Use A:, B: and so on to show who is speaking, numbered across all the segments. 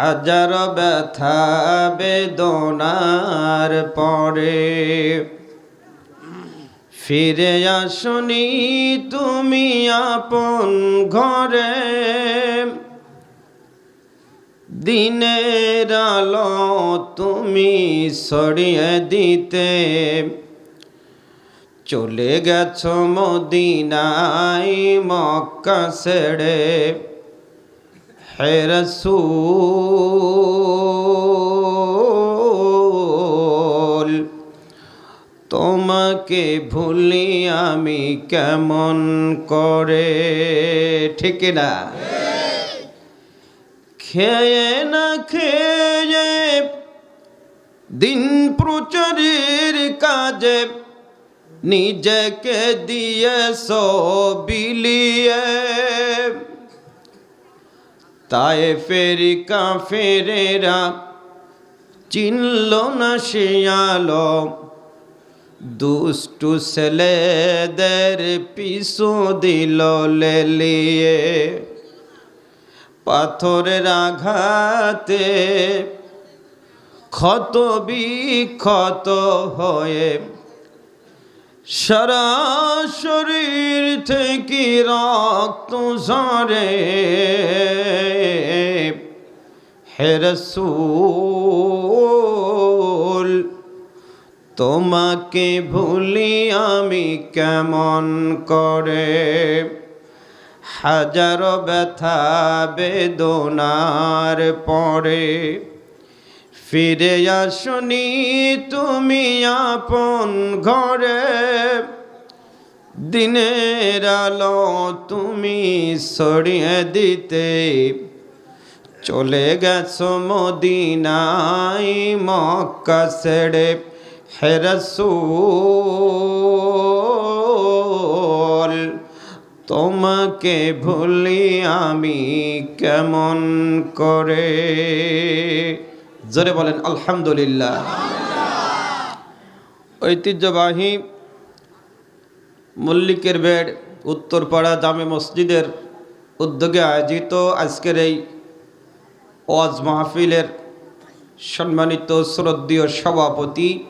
A: হাজার ব্যথা বেদনার পরে। ফিরে আসনি তুমি আপন ঘরে। দিনের আলো তুমি সরিয়ে দিতে। চলে গেছ মদিনাই মক্কা ছেড়ে। হেরসুল তোমাকে ভুলি আমি কেমন করে? ঠিক না? খেয়ে না খেয়ে দিন প্রচারের কাজে নিজেকে দিয়ে বিলিয়ে তাই ফেরি কাফেরেরা চিনল না সে আলো। দুষ্টু ছেলেদের পিছু দিল লেলিয়ে। পাথরের আঘাতে ক্ষত বিক্ষত হয়ে সারা শরীর থেকে রক্ত ঝরে। হেরসুল তোমাকে ভুলি আমি কেমন করে? হাজারো ব্যথা বেদনার পরে ফিরে আসনি তুমি আপন ঘরে। দিনের আলো তুমি সরিয়ে দিতে। চলে গেছো মদিনাই মক্কা ছেড়ে। হেরসুল তোমাকে ভুলি আমি কেমন করে? জোরে বলেন, আলহামদুলিল্লাহ। ঐতিহ্যবাহী মল্লিকের বেড উত্তরপাড়া জামে মসজিদের উদ্যোগে আয়োজিত আজকের এই ওয়াজ মাহফিলের সম্মানিত শ্রদ্ধীয় সভাপতি,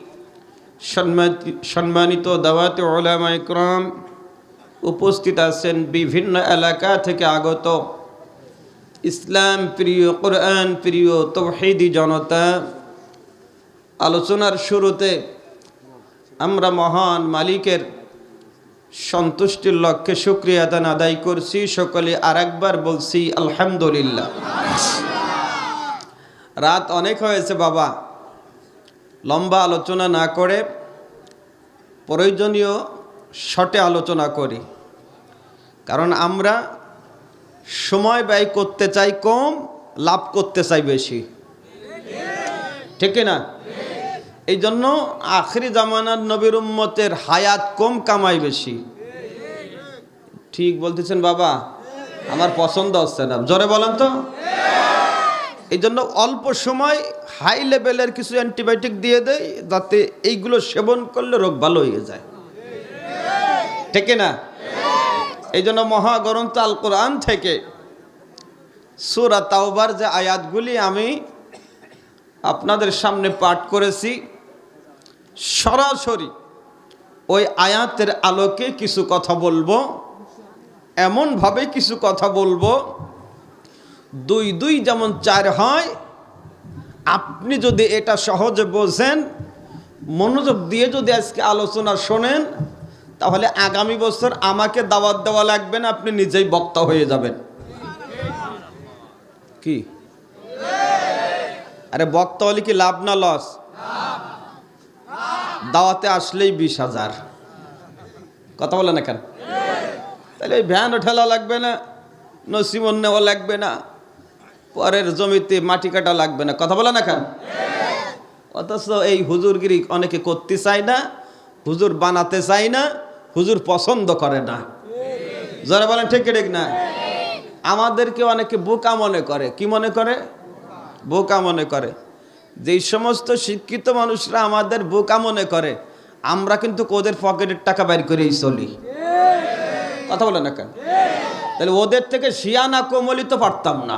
A: সম্মানিত- দাওয়াতে ওলামা ইকরাম উপস্থিত আছেন বিভিন্ন এলাকা থেকে আগত ইসলাম প্রিয়, কোরআন প্রিয়, তৌহিদি জনতা, আলোচনার শুরুতে আমরা মহান মালিকের সন্তুষ্টির লক্ষ্যে শুক্রিয়া দান আদায় করছি। সকলে আরেকবার বলছি, আলহামদুলিল্লাহ। রাত অনেক হয়েছে বাবা। লম্বা আলোচনা না করে, প্রয়োজনীয় শটে আলোচনা করি। কারণ আমরা সময় ব্যয় করতে চাই কম, লাভ করতে চাই বেশি। ঠিক না এই জন্য আখরি জামানার নবীর উম্মতের হায়াত কম, কামাই বেশি। ঠিক বলতেছেন বাবা? আমার পছন্দ হচ্ছে না। জোরে বলেন তো। এই জন্য অল্প সময় হাই লেভেলের কিছু অ্যান্টিবায়োটিক দিয়ে দেয় যাতে এইগুলো সেবন করলে রোগ ভালো হয়ে যায়। ঠিক না এই জন্য মহাগ্রন্থ আল কোরআন থেকে সুরা তাওবার যে আয়াতগুলি আমি আপনাদের সামনে পাঠ করেছি, সরাসরি ওই আয়াতের আলোকে কিছু কথা বলব, এমনভাবে কিছু কথা বলব, দুই দুই যেমন চার হয়, আপনি যদি এটা সহজে বোঝেন, মনোযোগ দিয়ে যদি আজকে আলোচনা শোনেন তাহলে আগামী বছর আমাকে দাওয়াত দেওয়া লাগবে না, আপনি নিজেই বক্তা হয়ে যাবেন। কি? আরে বক্তা হলে কি লাভ না লস? দাওয়াতে আসলেই বিশ হাজার। কথা বলে না কেন? তাহলে ওই ভ্যান ঠেলা লাগবে না, নসিমন নেওয়া লাগবে না, পরের জমিতে মাটি কাটা লাগবে না। কথা বলে না কেন? অথচ এই হুজুরগিরি অনেকে করতে চায় না, হুজুর বানাতে চায় না হুজুর পছন্দ করে না। যারা বলেন, ঠিক ঠিক না? আমাদেরকে অনেকে বোকা মনে করে। কি মনে করে? বোকা মনে করে। যেই সমস্ত শিক্ষিত মানুষরা আমাদের বোকা মনে করে, আমরা কিন্তু ওদের পকেটের টাকা বাইর করেই চলি। কথা বলে না কেন? তাহলে ওদের থেকে শিয়ানা কোমলি তো পারতাম না।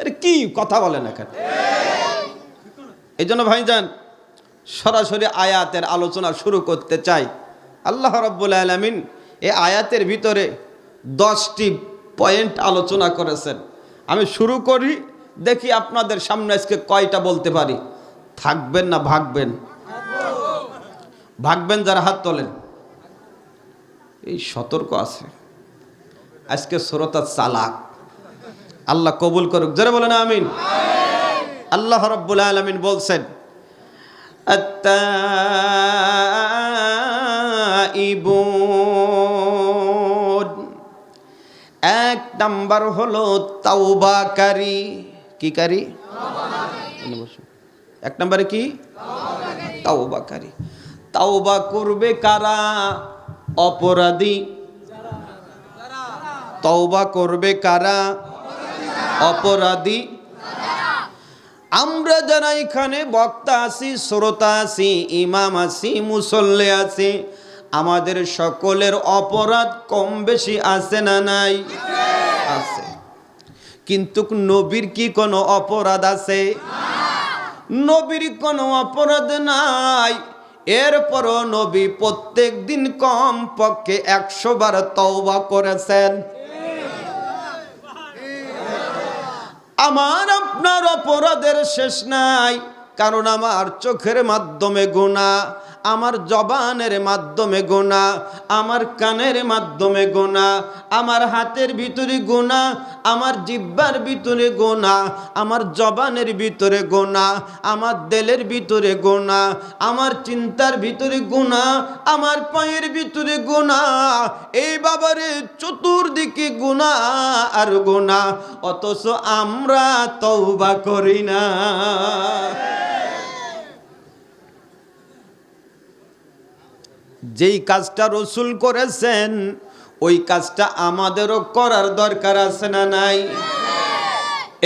A: আরে কি কথা বলে না কেন? এই জন্য ভাইজান, সরাসরি আয়াতের আলোচনা শুরু করতে চাই। আল্লাহ রব্বুল আলমিন এ আয়াতের ভিতরে দশটি পয়েন্ট আলোচনা করেছেন। আমি শুরু করি, দেখি আপনাদের সামনে আজকে কয়টা বলতে পারি। থাকবেন না ভাগবেন? ভাগবেন যারা হাত তোলেন। এই সতর্ক আছে। আজকে শ্রোতা চালাক আল্লাহ কবুল করুক। যারা বলেন আমিন। আল্লাহ রব্বুল আলমিন বলছেন আত্তাইবুন এক নাম্বার হলো তাওবাকারী কি কারি? এক নম্বরে কি? তাওবাকারী তাওবা করবে কারা? অপরাধী। তওবা করবে কারা? অপরাধী। আমরা যারা এখানে বক্তা আছি, শ্রোতা আছি, ইমাম আছি, মুসল্লে আছি আমাদের সকলের অপরাধ কম বেশি আছে না নাই? আছে। কিন্তু নবীর কি কোনো অপরাধ আছে? নবীর কোনো অপরাধ নাই। এরপরও নবী প্রত্যেক দিন কম পক্ষে একশো বার তওবা করেছেন। আমার আপনার অপরাধের শেষ নাই, কারণ আমার চোখের মাধ্যমে গোনা আমার জবানের মাধ্যমে গোনা আমার কানের মাধ্যমে গোনা আমার হাতের ভিতরে গোনা আমার জিব্বার ভিতরে গোনা আমার জবানের ভিতরে গোনা আমার দেলের ভিতরে গোনা আমার চিন্তার ভিতরে গোনা আমার পায়ের ভিতরে গোনা এই বাবারে চতুর্দিকে গোনা আর গোনা অথচ আমরা তৌবা করি না। যেই কাজটা রসুল করেছেন, ওই কাজটা আমাদেরও করার দরকার আছে না নাই?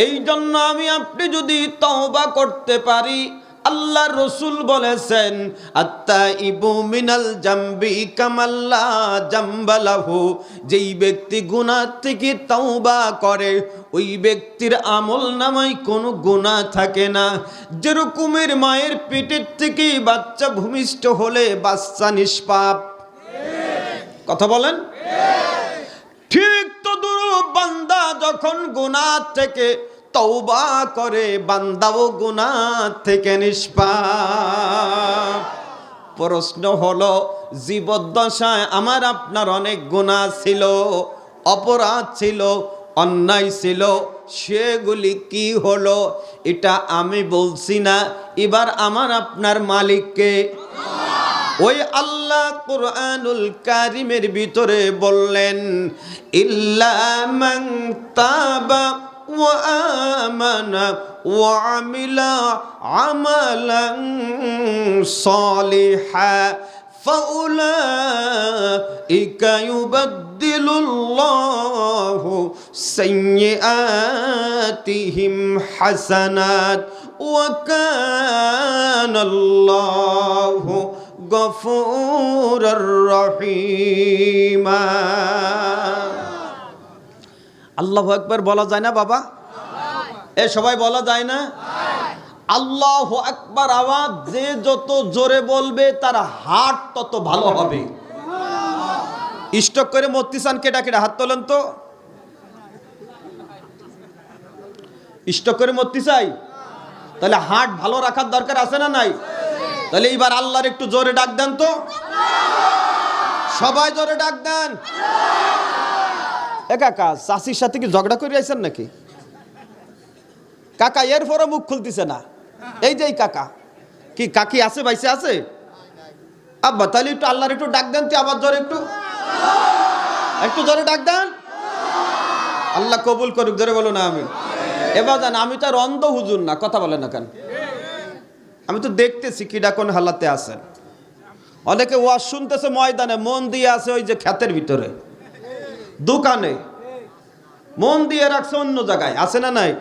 A: এই জন্য আমি আপনি যদি তহবা করতে পারি আল্লাহ রসুল বলেছেন আত্মা ইবু মিনাল জাম্বি কামাল্লা জাম্বালাহু যেই ব্যক্তি গুনাহ থেকে তওবা করে, ওই ব্যক্তির আমল নামায় কোনো গুণা থাকে না। যেরকমের মায়ের পেটের থেকে বাচ্চা ভূমিষ্ঠ হলে বাচ্চা নিষ্পাপ। কথা বলেন? ঠিক তো বান্দা যখন গুনাহ থেকে তওবা করে, বান্দাও গুনাহ থেকে নিষ্পাপ। প্রশ্ন হলো, জীবদ্দশায় আমার আপনার অনেক গুণা ছিল, অপরাধ ছিল, অন্যায় ছিল, সেগুলি কি হলো? এটা আমি বলছি না। এবার আমার আপনার মালিককে, ওই আল্লাহ কোরআনুল কারিমের ভিতরে বললেন, ইল্লা وآمن وعمل عملا صالحا فأولئك يبدل الله سيئاتهم حسنات وكان الله غفورا رحيما আল্লাহ একবার বলা যায় না বাবা? এ সবাই বলা যায় না? আল্লাহ একবার আওয়াজ যে যত জোরে বলবে তার হাট তত ভালো হবে। স্টক করে মত্তিসান কেটা কেটা হাত তোলেন তো। স্টক করে মত্তি চাই তাহলে হাট ভালো রাখার দরকার আছে না নাই? তাহলে এইবার আল্লাহর একটু জোরে ডাক দেন তো। সবাই জোরে ডাক দেন। এ কাকা চাষির সাথে কি ঝগড়া করে আইছেন নাকি? কাকা এর পরে মুখ খুলতেছে না। এই যে কাকা। কি কাকি আছে, বাইসে আছে? আব্বা, তাহলে একটু আল্লাহর একটু ডাক দেন তুই আবার জোরে একটু। একটু জোরে ডাক দেন। আল্লাহ কবুল করুক, জোরে বলো না আমি এবার জান, আমি তো আর অন্ধ হুজুর না, কথা বলে না কেন? আমি তো দেখতেছি কিডা কোন হালাতে আছেন। অনেকে ওয়াজ শুনতেছে ময়দানে, মন দিয়ে আছে ওই যে ক্ষেতের ভিতরে। দোকানে। মন দিয়ে রাখছে অন্য জায়গায়। আছে না নাই?